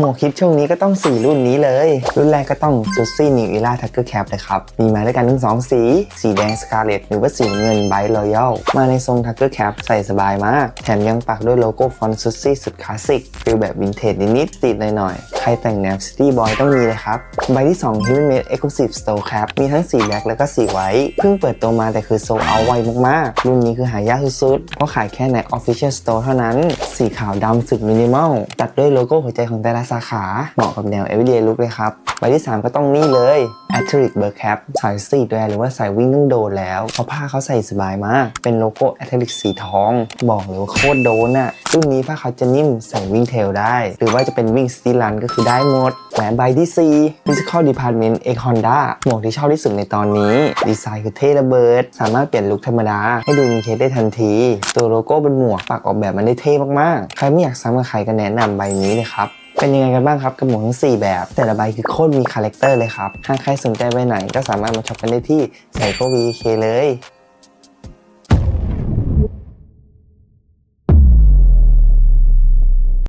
หมวกฮิตช่วงนี้ก็ต้องสีรุ่นนี้เลย รุ่นแรกก็ต้องซูซี่นิวอิล่าทักเกอร์แคปเลยครับ มีมาด้วยกันทั้งสองสี สีแดงสกาเลตหรือว่าสีเงินไบรอยัลมาในทรงทักเกอร์แคปใส่สบายมาก แถมยังปักด้วยโลโก้ฟอนต์ซูซี่สุดคลาสสิกฟิลแบบวินเทจนิดๆติดหน่อยๆ ใครแต่งแนวซิตี้บอยต้องมีเลยครับ ใบที่2 Human Made Exclusive Store Cap มีทั้งสีแบล็คแล้วก็สีไวท์เพิ่งเปิดตัวมาแต่คือโซเอาไวมากๆ รุ่นนี้คือหายากสุดๆเพราะขายแค่ใน Official Store เท่านั้น สีขาวดำสุดมินิมอลตัดด้วยโลโก้หัวใจของแต่ละสาขาเหมาะกับแนว everyday look เลยครับใบที่ 3 ก็ต้องนี่เลย a t r i c Bird Cap สายสตรีทแวร์หรือว่าสายวิ่งต้องโดนแล้ว เพราะผ้าเขาใส่สบายมาก เป็นโลโก้ a t r i c สีทอง บอกเลยว่าโคตรโดนอะรุ่นนี้ผ้าเขาจะนิ่มใส่วิ่งเทลได้ หรือว่าจะเป็นวิ่งสตีลันก็คือได้หมดแหวนใบที่ 4 Physical Department X Honda หมวกที่ชอบที่สุดในตอนนี้ ดีไซน์คือเท่ระเบิด สามารถเปลี่ยนลุคธรรมดา ให้ดูมีเทสได้ทันที ตัวโลโก้บนหมวกปักออกแบบมันได้เท่มากๆ ใครไม่อยากซ้ำกับใครก็แนะนำใบนี้เลยครับ เป็นยังไงกันบ้างครับกับหมวกทั้ง 4 แบบ แต่ละใบคือโคตรมีคาแรคเตอร์เลยครับหากใครสนใจใบไหนก็สามารถมาช็อปกันได้ที่ไซโค VK เลย